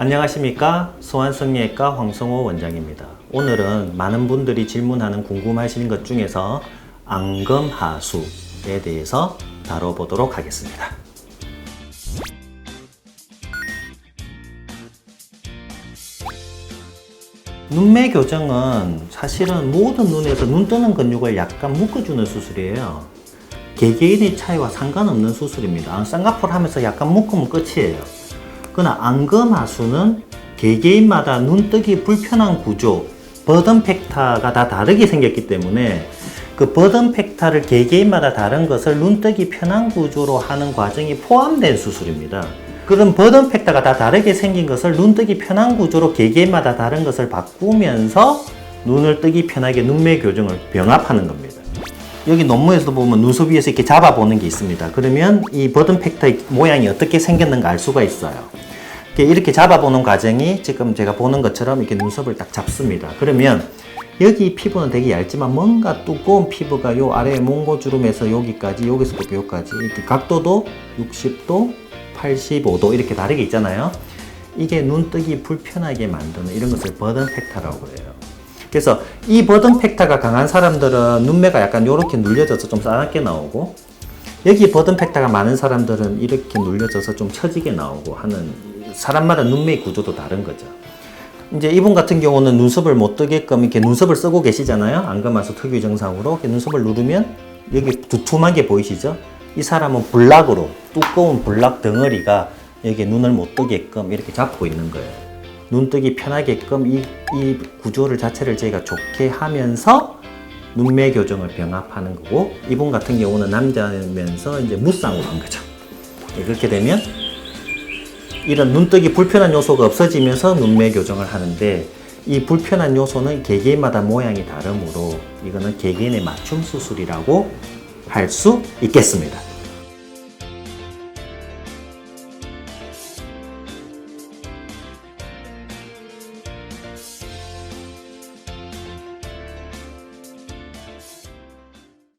안녕하십니까 소환성형외과 황성호 원장입니다. 오늘은 많은 분들이 질문하는 궁금하시는 것 중에서 안검하수에 대해서 다뤄보도록 하겠습니다. 눈매 교정은 사실은 모든 눈에서 눈 뜨는 근육을 약간 묶어주는 수술이에요. 개개인의 차이와 상관없는 수술입니다. 아, 쌍꺼풀 하면서 약간 묶으면 끝이에요. 그러나 안검하수는 개개인마다 눈뜨기 불편한 구조, 버든 팩타가 다 다르게 생겼기 때문에 그 버든 팩타를 개개인마다 다른 것을 눈뜨기 편한 구조로 하는 과정이 포함된 수술입니다. 그런 버든 팩타가 다 다르게 생긴 것을 눈뜨기 편한 구조로 개개인마다 다른 것을 바꾸면서 눈을 뜨기 편하게 눈매 교정을 병합하는 겁니다. 여기 논문에서 보면 눈썹 위에서 이렇게 잡아보는 게 있습니다. 그러면 이 버든 팩터의 모양이 어떻게 생겼는가 알 수가 있어요. 이렇게 이렇게 잡아보는 과정이 지금 제가 보는 것처럼 이렇게 눈썹을 딱 잡습니다. 그러면 여기 피부는 되게 얇지만 뭔가 두꺼운 피부가 요 아래 몽고주름에서 여기까지 여기서부터 여기까지 이렇게 각도도 60도, 85도 이렇게 다르게 있잖아요. 이게 눈뜨기 불편하게 만드는 이런 것을 버든 팩터라고 그래요. 그래서 이 버든 팩터가 강한 사람들은 눈매가 약간 이렇게 눌려져서 좀 싸납게 나오고 여기 버든 팩터가 많은 사람들은 이렇게 눌려져서 좀 처지게 나오고 하는 사람마다 눈매 구조도 다른 거죠. 이제 이분 같은 경우는 눈썹을 못 뜨게끔 이렇게 눈썹을 쓰고 계시잖아요. 안검하수 특유 증상으로 눈썹을 누르면 여기 두툼하게 보이시죠? 이 사람은 블락으로 두꺼운 블락 덩어리가 여기 눈을 못 뜨게끔 이렇게 잡고 있는 거예요. 눈뜨기 편하게끔 이, 이 구조를 자체를 저희가 좋게 하면서 눈매 교정을 병합하는 거고 이분 같은 경우는 남자면서 이제 무쌍으로 한 거죠. 예, 그렇게 되면 이런 눈뜨기 불편한 요소가 없어지면서 눈매 교정을 하는데 이 불편한 요소는 개개인마다 모양이 다르므로 이거는 개개인의 맞춤 수술이라고 할 수 있겠습니다.